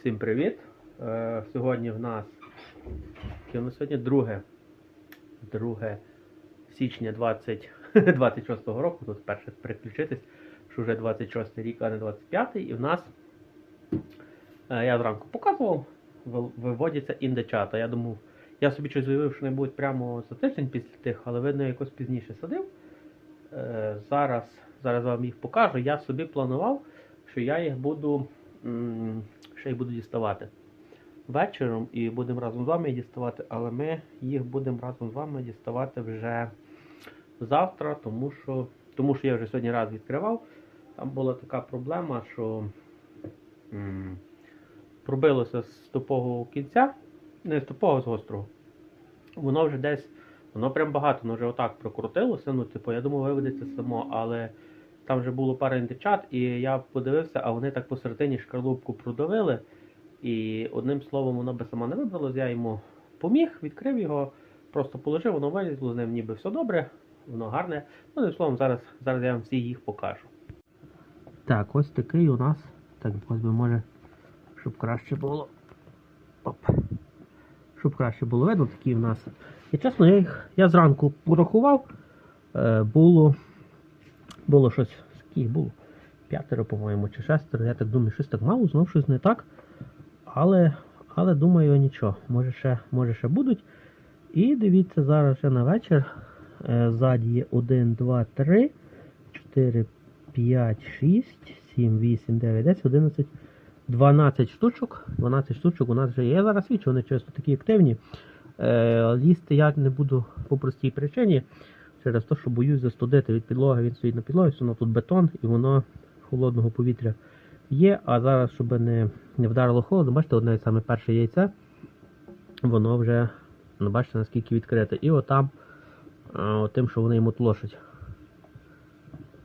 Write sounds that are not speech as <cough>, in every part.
Всім привіт! Е, сьогодні в нас яке сьогодні 2, 2 січня 20, 26 <laughs> року. Тут перше переключитись, що вже 26 рік, а не 25. І в нас е, я зранку показував, ви- виводяться індичата. Я думав, я собі щось заявив, що не будуть прямо за тиждень після тих, але видно, якось пізніше садив. Е, зараз, зараз вам їх покажу. Я собі планував, що я їх буду ще їх буду діставати вечором і будемо разом з вами діставати, але ми їх будемо разом з вами діставати вже завтра, тому що, тому що я вже сьогодні раз відкривав. Там була така проблема, що м, пробилося з тупого кінця, не з тупого з гострого. Воно вже десь, воно прям багато, воно вже отак прокрутилося. Ну, типу, я думав, виведеться само, але там вже було пара індичат, і я подивився, а вони так посередині шкарлупку продавили. І одним словом, воно би сама не вибралось, я йому поміг, відкрив його, просто положив, воно вилізло, з ним ніби все добре, воно гарне. Ну, одним словом, зараз, зараз я вам всі їх покажу. Так, ось такий у нас. Так, ось би може, щоб краще було. Оп. Щоб краще було видно, такі в нас. І чесно, я їх я зранку порахував. Е, було, було щось, скільки було? П'ятеро, по-моєму, чи шестеро. Я так думаю, щось так мало, знов щось не так. Але, але думаю, нічого, може ще, може ще будуть. І дивіться, зараз вже на вечір. Е, ззаді є 1, 2, 3, 4, 5, 6, 7, 8, 9, 10, 11, 12 штучок. 12 штучок у нас вже є. Я зараз свідчу, вони часто такі активні. Е, їсти я не буду по простій причині. Через те, що боюсь застудити від підлоги, він стоїть на підлогі, воно тут бетон і воно холодного повітря є. А зараз, щоб не, не вдарило холодно, бачите, одне саме перше яйце, воно вже, ну бачите, наскільки відкрите. І отам, а, тим, що вони йому тлошать.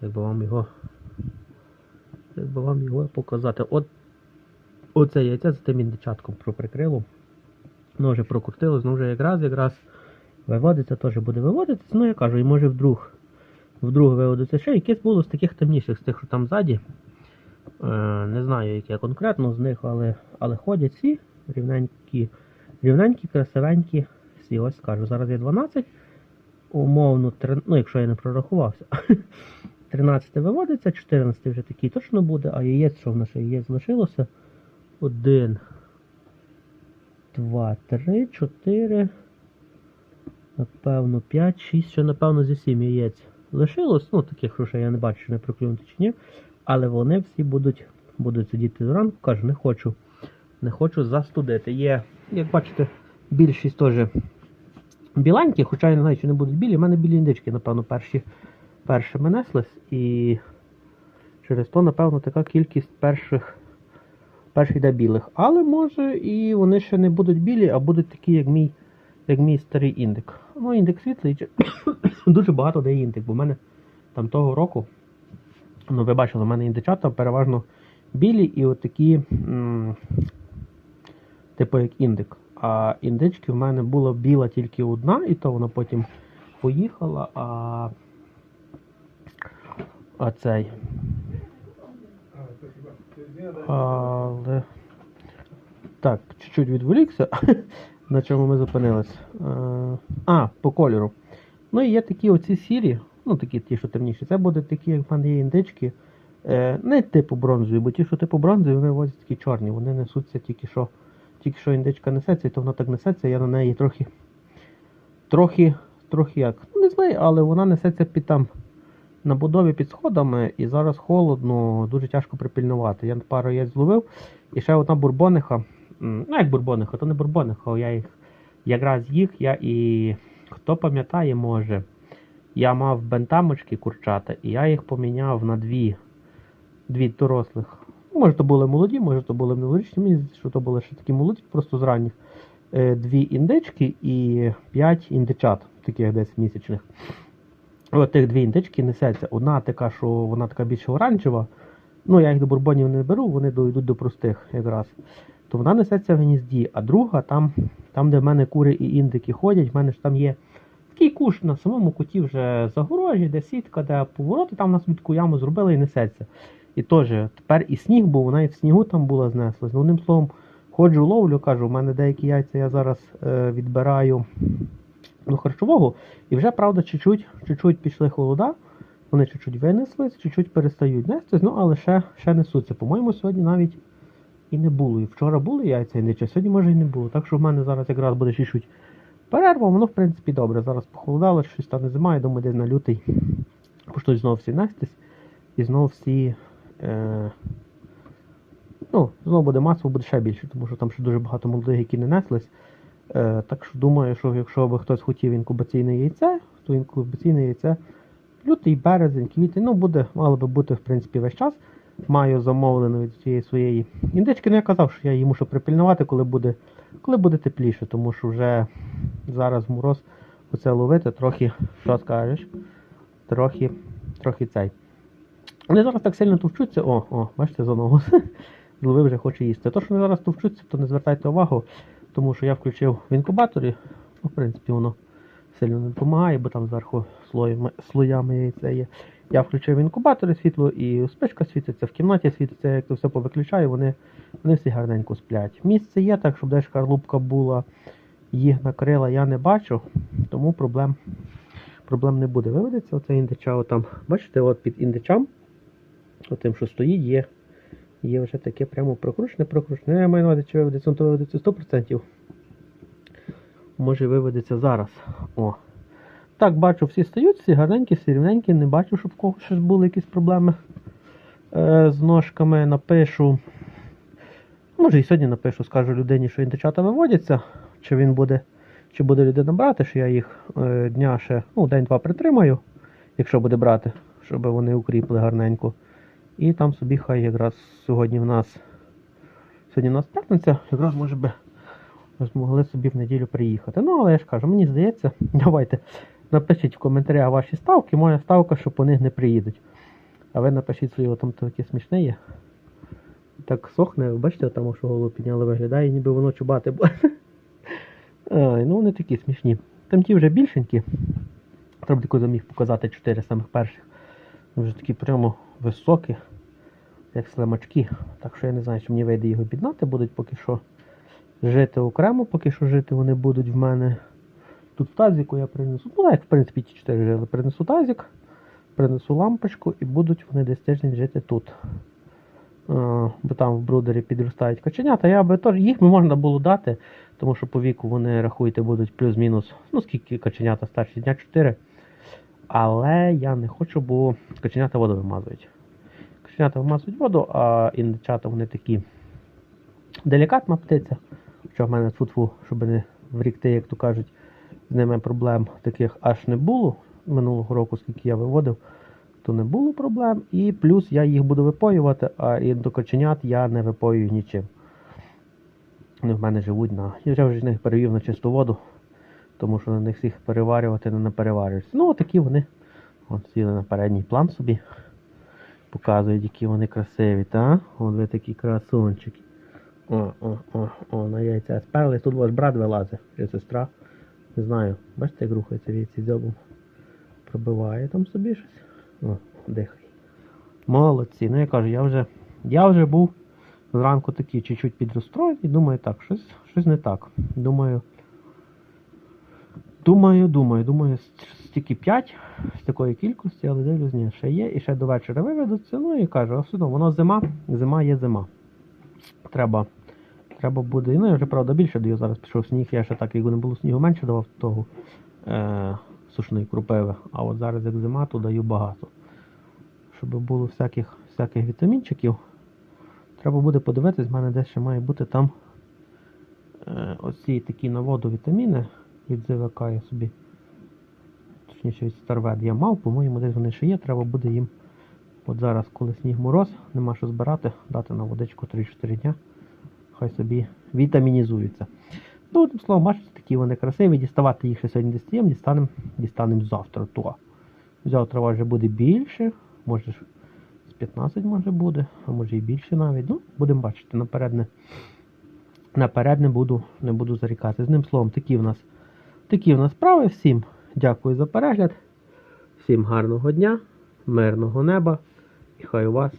Якби вам його. Якби вам його показати. От оце яйце за тим індичатком проприкрило. Воно вже прокрутилось, воно вже якраз якраз виводиться, теж буде виводитися. Ну я кажу, і може вдруг вдруг виводиться ще. Якесь було з таких темніших, з тих, що там ззаді. Е, не знаю, яке конкретно з них, але, але ходять всі рівненькі, рівненькі, красивенькі. Всі, ось кажу, зараз є 12. Умовно, три- ну, якщо я не прорахувався. <laughs> 13 виводиться, 14 вже такий точно буде, а яєць, що в нас яєць залишилося? 1, 2, 3, 4. Напевно, 5, 6, ще, напевно, зі 7 яєць лишилось. Ну, таких, що ще я не бачу, не проклюнути чи ні. Але вони всі будуть, будуть сидіти зранку. Кажу, не хочу. Не хочу застудити. Є, як бачите, більшість теж біленькі, хоча я не знаю, чи не будуть білі. У мене білі індички, напевно, перші, першими неслись. І через то, напевно, така кількість перших, перших йде білих. Але може і вони ще не будуть білі, а будуть такі, як мій, як мій старий індик. Ну, індик світлий. <coughs> Дуже багато де індик, бо в мене там того року. Ну, ви бачили, в мене індичата переважно білі і отакі, типу як індик. А індички в мене була біла тільки одна, і то вона потім поїхала, а, а цей. Але. Так, чуть-чуть відволікся, <laughs> на чому ми зупинились. Е, А, по кольору. Ну і є такі оці сірі, ну такі ті, що темніші. Це будуть такі, як в мене є індички. Е, не типу бронзові, бо ті, що типу бронзові, вони возять такі чорні. Вони несуться тільки що, тільки що індичка несеться, і то вона так несеться, я на неї трохи. Трохи, трохи як. Ну не знаю, але вона несеться під там на будові під сходами, і зараз холодно, дуже тяжко припільнувати. Я пару яєць зловив, і ще одна бурбониха. Ну, як бурбониха, то не бурбониха, я їх якраз їх я і. Хто пам'ятає, може, я мав бентамочки курчата, і я їх поміняв на дві, дві дорослих. Може, то були молоді, може, то були минулорічні. Мені що то були ще такі молоді, просто з ранніх. Е, Дві індички і п'ять індичат, таких десь місячних. От тих дві індички несеться. Одна така, що вона така більш оранжева. Ну, я їх до бурбонів не беру, вони до- йдуть до простих якраз. То вона несеться в гнізді, а друга там, там де в мене кури і індики ходять, в мене ж там є такий куш на самому куті вже загорожі, де сітка, де повороти, там нас відку яму зробили і несеться. І теж тепер і сніг був, навіть в снігу там була знеслась. Ну, одним словом, ходжу ловлю, кажу, у мене деякі яйця я зараз е, відбираю ну, харчового. І вже, правда, чуть-чуть, чуть-чуть пішли холода. Вони чуть-чуть винеслись, чуть-чуть перестають нестись, ну але ще, ще несуться. По-моєму, сьогодні навіть і не було. І вчора були яйця індичі, а сьогодні може і не було. Так що в мене зараз якраз буде чуть-чуть перерва, воно в принципі добре. Зараз похолодало, щось стане зима, я думаю, десь на лютий почнуть знову всі нестись. І знову всі. Е, ну, знову буде масово, буде ще більше, тому що там ще дуже багато молодих, які не неслись. Е, так що думаю, що якщо б хтось хотів інкубаційне яйце, то інкубаційне яйце лютий, березень, квітень, ну буде, мало би бути в принципі весь час. Маю замовлено від цієї своєї індички. Ну я казав, що я її мушу припильнувати, коли буде, коли буде тепліше, тому що вже зараз мороз оце ловити трохи, що скажеш, трохи, трохи цей. Вони зараз так сильно товчуться. О, о, бачите, знову. <laughs> Зловив вже хоче їсти. То, що вони зараз товчуться, то не звертайте увагу, тому що я включив в інкубаторі. Ну, в принципі, воно сильно не допомагає, бо там зверху слоями, слоями яйця є. Я включив в інкубаторі світло і спичка світиться, в кімнаті світиться, як то все повиключаю, вони, вони всі гарненько сплять. Місце є так, щоб десь шкарлупка була, їх накрила, я не бачу, тому проблем, проблем не буде. Виведеться оце індича, отам. Бачите, от під індичам, отим, що стоїть, є, є вже таке прямо прокручене, прокручене. Я маю на чи виведеться, то виведеться 100%. Може виведеться зараз. О. Так, бачу, всі стають, всі гарненькі, всі рівненькі, не бачу, щоб в когось щось були якісь проблеми е, з ножками. Напишу. Може і сьогодні напишу, скажу людині, що індичата виводяться, чи він буде, чи буде людина брати, що я їх е, дня ще, ну, день-два притримаю, якщо буде брати, щоб вони укріпли гарненько. І там собі хай якраз сьогодні в нас. Сьогодні в нас п'ятниця, якраз може би змогли собі в неділю приїхати. Ну, але я ж кажу, мені здається, <laughs> давайте напишіть в коментарях ваші ставки. Моя ставка, що по них не приїдуть. А ви напишіть свої, там таке смішне є. Так сохне, бачите, там що голову підняли, виглядає, ніби воно чубати. <laughs> Ай, ну вони такі смішні. Там ті вже більшенькі. Треба таку заміг показати чотири самих перших. Вже такі прямо високі, як слимачки. Так що я не знаю, чи мені вийде його піднати, будуть поки що жити окремо, поки що жити вони будуть в мене. Тут в тазіку я принесу. Ну, як в принципі ті чотири жили. Принесу тазік, принесу лампочку і будуть вони десь тиждень жити тут. Е, бо там в брудері підростають каченята. Я би теж їх можна було дати, тому що по віку вони, рахуйте, будуть плюс-мінус. Ну, скільки каченята старші дня 4. Але я не хочу, бо каченята воду вимазують. Каченята вимазують воду, а індичата вони такі делікатна птиця. Що в мене фу щоб не врікти, як то кажуть, з ними проблем таких аж не було. Минулого року, скільки я виводив, то не було проблем. І плюс я їх буду випоювати, а і до коченят я не випоюю нічим. Вони в мене живуть на. Я вже вже них перевів на чисту воду, тому що на них всіх переварювати не переварюються. Ну, отакі вони. От сіли на передній план собі. Показують, які вони красиві, та? От ви такі красунчики. О, о, о, о, на яйця сперли. Тут ваш брат вилазить, чи сестра. Не знаю. Бачите, як рухається віці дзьобом. Пробиває там собі щось. О, дихай. Молодці. Ну я кажу, я вже, я вже був зранку такий чуть-чуть підрозстроєний. Думаю, так, щось, щось не так. Думаю. Думаю, думаю, думаю, стільки 5 з такої кількості, але дивлюсь, ні, ще є, і ще до вечора виведуться. Ну і кажу, а все одно, воно зима, зима є зима. Треба треба буде. Ну, я вже правда більше даю. Зараз пішов сніг, я ще так, як не було снігу, менше давав того е, сушної крупиви. А от зараз як зима, то даю багато. Щоб було всяких всяких вітамінчиків. Треба буде подивитись, в мене десь ще має бути там е, оці такі на воду вітаміни від ЗВК я собі. Точніше від Старвед я мав, по-моєму, десь вони ще є, треба буде їм. От зараз, коли сніг мороз, нема що збирати, дати на водичку 3-4 дня. Хай собі вітамінізуються. Ну, одним словом, бачите, такі вони красиві. Діставати їх ще сьогодні дістаємо, дістанемо дістанем завтра. То. Завтра вже буде більше, може з 15 може буде, а може і більше навіть. Ну, будемо бачити, наперед не, наперед не буду, не буду зарікати. З ним словом, такі в нас, такі в нас справи. Всім дякую за перегляд. Всім гарного дня, мирного неба. І хай у вас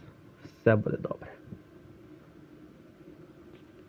все буде добре.